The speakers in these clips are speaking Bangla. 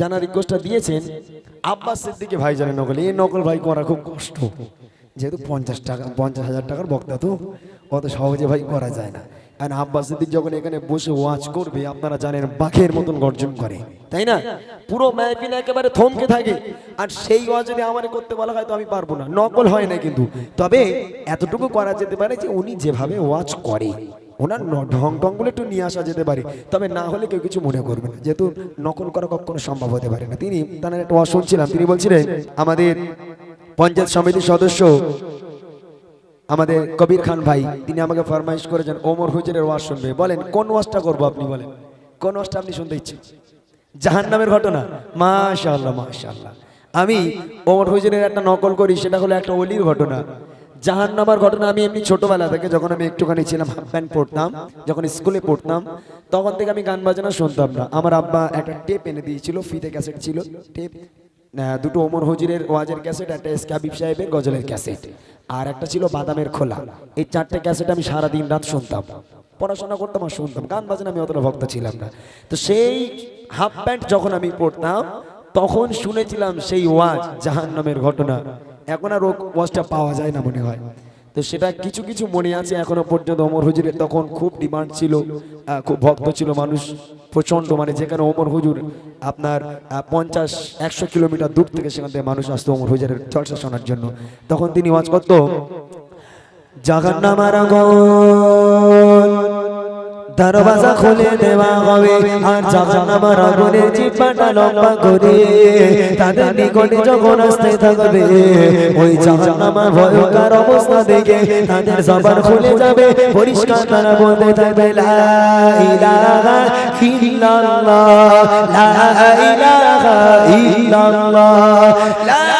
জানার রিকোয়েস্টটা দিয়েছেন আব্বাস সিদ্দিকে ভাই জানেন নকল। এই নকল ভাই করা খুব কষ্ট। যেহেতু পঞ্চাশ টাকা, পঞ্চাশ হাজার টাকার বক্তা তো, অত সহজে ভাই করা যায় না। আর আব্বাস সিদ্দিক যখন এখানে বসে ওয়াচ করবে, আপনারা জানেন বাঘের মতন গর্জন করে। তাই না? পুরো মাহফিল একেবারে থমকে থাকে। আর সেই ওয়াজ যদি আমার করতে বলা হয় তো আমি পারব না। নকল হয় না কিন্তু। তবে এতটুকু করা যেতে পারে যে উনি যেভাবে ওয়াচ করে। ওনার ঢং ঢংগুলো একটু নিয়ে আসা যেতে পারে। তবে না হলে কেউ কিছু মনে করবে না। যেহেতু নকল করা কখনো সম্ভব হতে পারে না। তিনি তার একটা শুনছিলাম। তিনি বলছিলেন, আমাদের পঞ্চায়েত সমিতির সদস্য, আমাদের কবির খান ভাই, তিনি আমাকে ফরমাইশ করেছেন ওমর হুজুরের ওয়াজ শুনবে। বলেন, কোন ওয়াজটা করব আপনি বলেন? কোন ওয়াজটা আপনি শুনতে ইচ্ছে? জাহান নামের ঘটনা? মাশাআল্লাহ মাশাআল্লাহ। আমি ওমর হুজুরের একটা নকল করি, সেটা হলো একটা অলির ঘটনা। জাহান নামার ঘটনা আমি এমনি ছোটবেলা থেকে যখন আমি একটুখানি ছিলাম হাফ প্যান্ট পড়তাম, যখন স্কুলে পড়তাম, তখন থেকে আমি গান বাজনা শুনতাম না। আমার আব্বা একটা টেপ এনে দিয়েছিল ফিতে ক্যাসেট ছিল টেপ দুটো ওমর হজিরের ওয়াজের ক্যাসেট একটা এস কাবিব সাহেবের গজলের ক্যাসেট আর একটা ছিল বাদামের খোলা। এই চারটে ক্যাসেট আমি সারা দিন রাত শুনতাম। পড়াশোনা করতাম আর শুনতাম। গান বাজনা আমি অতটা ভক্ত ছিলাম না। তো সেই হাফ প্যান্ট যখন আমি পড়তাম, তখন শুনেছিলাম সেই ওয়াজ, জাহান্নামের ঘটনা। এখন আর ওয়াজটা পাওয়া যায় না মনে হয়। তো সেটা কিছু কিছু মনে আছে এখনও পর্যন্ত ওমর হুজুরের তখন খুব ডিমান্ড ছিল খুব ভক্ত ছিল মানুষ প্রচণ্ড মানে যেখানে ওমর হুজুর আপনার পঞ্চাশ, একশো কিলোমিটার দূর থেকে সেখান থেকে মানুষ আসতো ওমর হুজুরের চর্চা শোনার জন্য। তখন তিনি ওয়াজ করতো, জাহান্নামার আগুন। দরওয়াজা খুলে দেওয়া হবে। আর জাহান্নামার আগুনের জিব্বাটা লম্বা করে তাদের নিকটে যখন আসতে থাকবে ওই জাহান্নামার ভয়ঙ্কর অবস্থা দেখে তাদের জবান খুলে যাবে। পরিষ্কার তারা বলতে থাকবে লা ইলাহা ইল্লাল্লাহ লা ইলাহা ইল্লাল্লাহ লা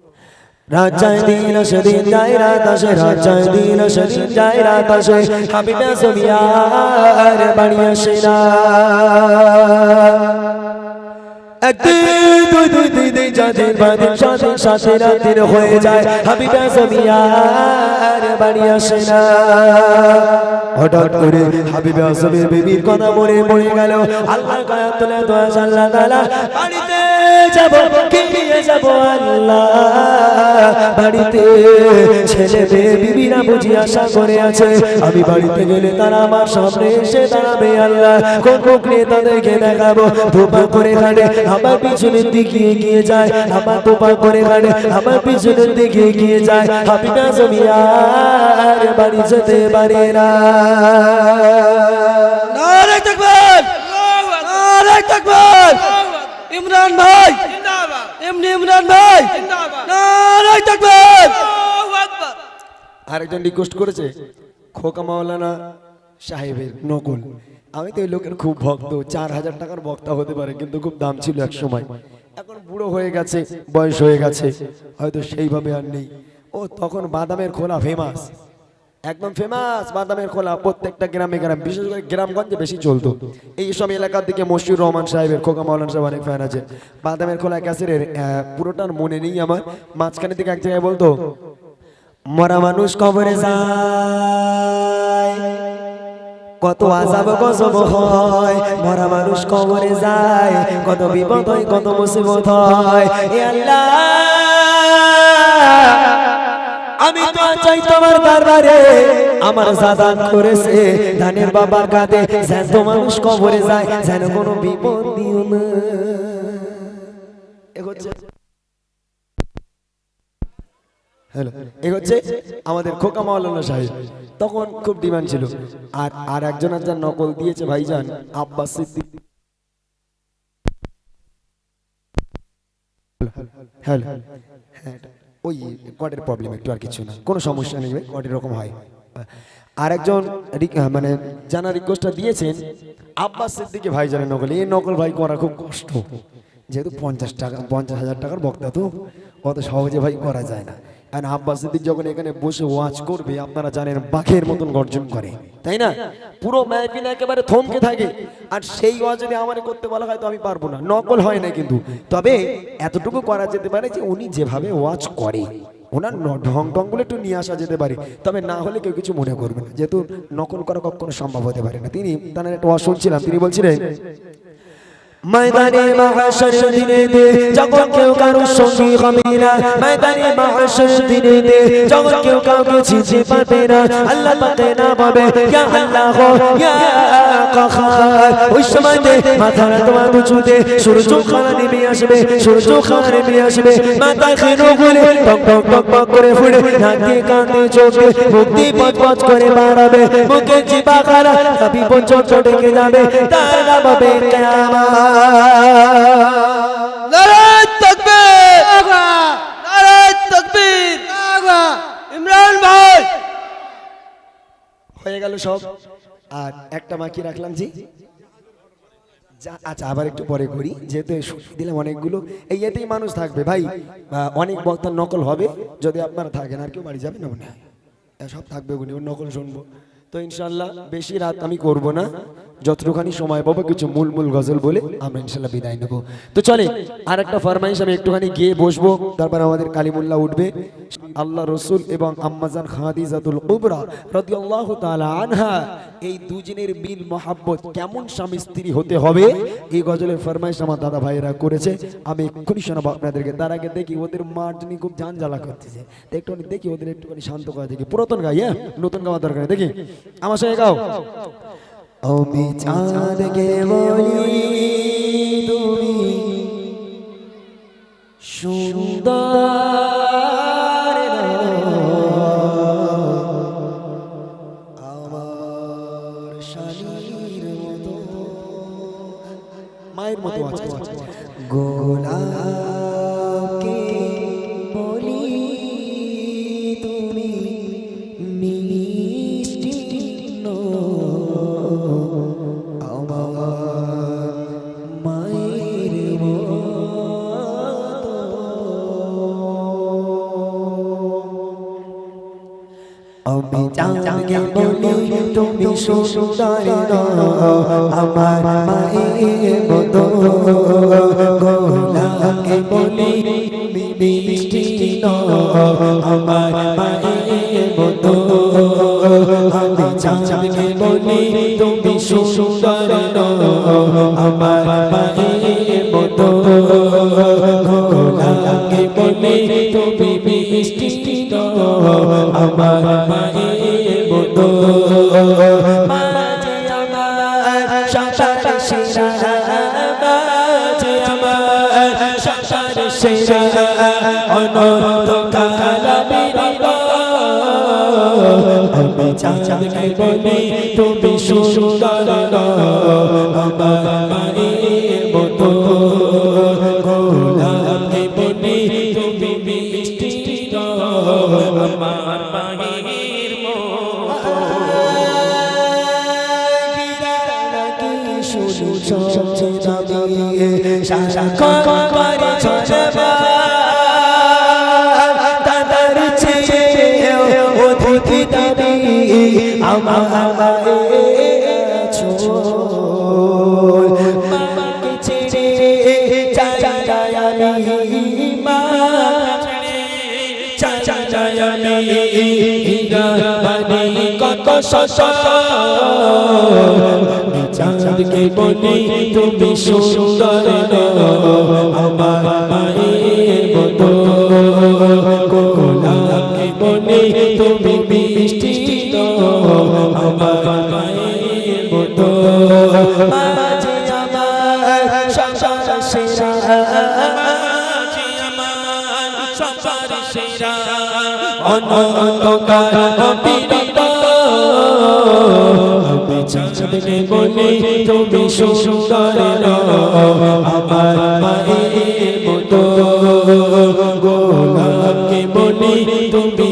রাজায় দিন সেদিন যায় রাত আসে দিন সেদিন যায় রাত আসে। হাবিবে আসে না। একদিন, দুই দুই রাতের হয়ে যায়। হাবিবে হঠাৎ করে বেবির কথা মনে পড়ে গেল। আল্লাহ আল্লাহ যাব যাব আল্লাহ? বাড়িতে। ছেলে মেয়ে, বিবিরা বুঝি আশা করে আছে। আমি বাড়িতে গেলে তারা আমার সামনে এসে দাঁড়াবে, আল্লাহ। কোন মুখ তাদেরকে দেখাবো? ধোপা করে ঘাটে আমার পিছনের দিকে এগিয়ে যায়। আমার ধোপা করে ঘাটে আমার পিছনের দিকে এগিয়ে যায়। হাবিনা জমিয়ার বাড়ি যেতে পারে না। নারে তাকবীর! নারে তাকবীর! ইমরান ভাই। এমনি ইমরান ভাই। নারে তাকবীর আরেকজন রিকোয়েস্ট করেছে খোকা মাওলানা সাহেবের নকল। আমি তো ওই লোকের খুব ভক্ত চার হাজার টাকার বক্তা হতে পারে কিন্তু খুব দাম ছিল এক সময়। এখন বুড়ো হয়ে গেছে বয়স হয়ে গেছে হয়তো সেইভাবে আর নেই। ও তখন বাদামের খোলা ফেমাস একদম ফেমাস বাদামের খোলা প্রত্যেকটা গ্রামে গ্রাম বিশেষ করে গ্রামগঞ্জে বেশি চলতো। এই সব এলাকার দিকে মশিউর রহমান সাহেবের খোকা মাওলান সাহেব অনেক ফ্যান আছে। বাদামের খোলা ক্যাসেটের আহ, পুরোটার মনে নেই আমার। মাঝখানে থেকে এক জায়গায় বলতো মরা মানুষ কবরে যায় কত আজাব গজব হয়। মরা মানুষ কবরে যায় কত বিপদ হয় কত মুসিবত হয়। আল্লাহ! আমি তো চাই তোমার দরবারে আমার সাদান করেছে ধানের বাবার কাঁধে জ্যান্ত মানুষ কবরে যায় যেন কোনো বিপদ দিও না হ্যালো আমাদের খোকা মাওলানা সাহেব তখন খুব ডিমান্ড ছিল আর আর একজন আর যার নকল দিয়েছে ভাইজান আব্বাস সিদ্দিক হ্যালো হ্যাঁ ওই কটের প্রবলেম একটু আর কিছু না। কোনো সমস্যা নেই কট এরকম হয়। আর একজন মানে জানা রিকোয়েস্টটা দিয়েছেন, আব্বাস সিদ্দিকে ভাই জানেন নকল, এই নকল ভাই করা খুব কষ্ট। যেহেতু পঞ্চাশ টাকা, পঞ্চাশ হাজার টাকার বক্তা তো, অত সহজে ভাই করা যায় না। আর আব্বাস সিদ্দিক যখন এখানে বসে ওয়াজ করবে, আপনারা জানেন বাঘের মতন গর্জন করে। তাই না? পুরো মাহফিল একেবারে থমকে থাকে। আর সেই ওয়াজ যদি আমার করতে বলা হয়, তো আমি পারব না। নকল হয় না কিন্তু। তবে এতটুকু করা যেতে পারে যে, উনি যেভাবে ওয়াজ করে, ওনার ঢং ঢংগুলো একটু নিয়ে আসা যেতে পারে। তবে না হলে কেউ কিছু মনে করবে না। যেহেতু নকল করা কখনো সম্ভব হতে পারে না। তিনি তার একটা ওয়াজ শুনছিলাম। তিনি বলছিলেন ময়দানে মাহাশর দিনে দে যখন কেউ কারও সঙ্গী হবে না ময়দানে মাহাশর দিনে দে যখন কেউ কাউকে ছিঁচে পাবে না। আল্লাহ পাকে না পাবে ইয়া আল্লাহ ইয়া কাহার। ওই সময় দে মাথার তোমার উঁচুতে সূর্য খানা নেমে আসবে সূর্য খানা নেমে আসবে। মাথা খেনো বলে টক টক টক টক করে ফুটে নাকে কাঁদে চোখে মুক্তি পচ পচ করে বাড়াবে। মুখে জিবা খারা কাপি পর্যন্ত ডেকে যাবে তারা পাবে কেয়ামত। নারায় তাকবীর। নারায় তাকবীর। ইমরান ভাই। হয়ে গেল সব। আর একটা বাকি রাখলাম জি। আচ্ছা আবার একটু পরে করি। যেহেতু এই শুনিয়ে দিলাম অনেকগুলো এই এতেই মানুষ থাকবে। ভাই অনেক বক্তার নকল হবে। যদি আপনারা থাকেন আর কেউ বাড়ি যাবে না মনে হয়। সব থাকবে ওর নকল শুনব। তো ইনশাল্লাহ বেশি রাত আমি করব না। যতটুখানি সময় পাবো কিছু মূল মূল গজল বলে আমরা ইনশাল্লাহ বিদায় নেব। তো চলে আর একটা ফরমাইশ আমি একটুখানি গিয়ে বসবো, তারপর আমাদের কালিমুল্লাহ উঠবে। আল্লাহ রসুল এবং আম্মাজান খাদিজাতুল কুবরা রাদিয়াল্লাহু তাআলা আনহা, এই দুজনের বিল মহাব্বত কেমন স্বামী স্ত্রী হতে হবে, এই গজলের ফরমাইশ আমার দাদা ভাইয়েরা করেছে। আমি এক্ষুনি শোনাবো আপনাদেরকে। তার আগে দেখি ওদের মার জন্য খুব জান জ্বালা করতেছে একটুখানি দেখি ওদের একটুখানি শান্ত করা দেখি পুরাতন গাই হ্যাঁ? নতুন গাওয়া দরকার দেখি। আমার সঙ্গে গাও। আমি চাঁদকে বলি তুমি? সুন্দর আমি চাঁদকে বলি তুমি সুন্দর আমার মায়ের মতো গোলাকে বলি মিষ্টি আমার মায়ের মতো আমি চাঁদকে বলি তুমি সুন্দর আমার মায়ের মতো গোলাকে বলি তুমি মিষ্টি আমার মায়ের মতো। আমি চাঁদকে বলি তুমি সুন্দর আমার দাদার ছেলে অধিক দাবি আমার কত চাঁদকে বলি তুমি সুন্দর আমার মায়ের মতো। গোলাপকে বলি তুমি মিষ্টি আমার মায়ের মতো। মাঝে আমার চাঁদকে বলে তুমি সুন্দর আমার মায়ের মতো। গোলাপকে বলি তুমি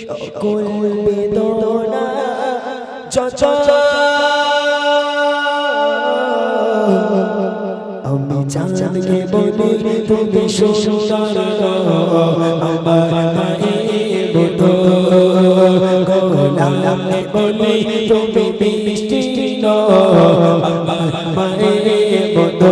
সকল বেদনা, যত আমি জানকে বলি, তুমি সুন্দর আমার মায়ের মতো। গোলামে বলি, তুমি মিষ্টি আমার মায়ের মতো।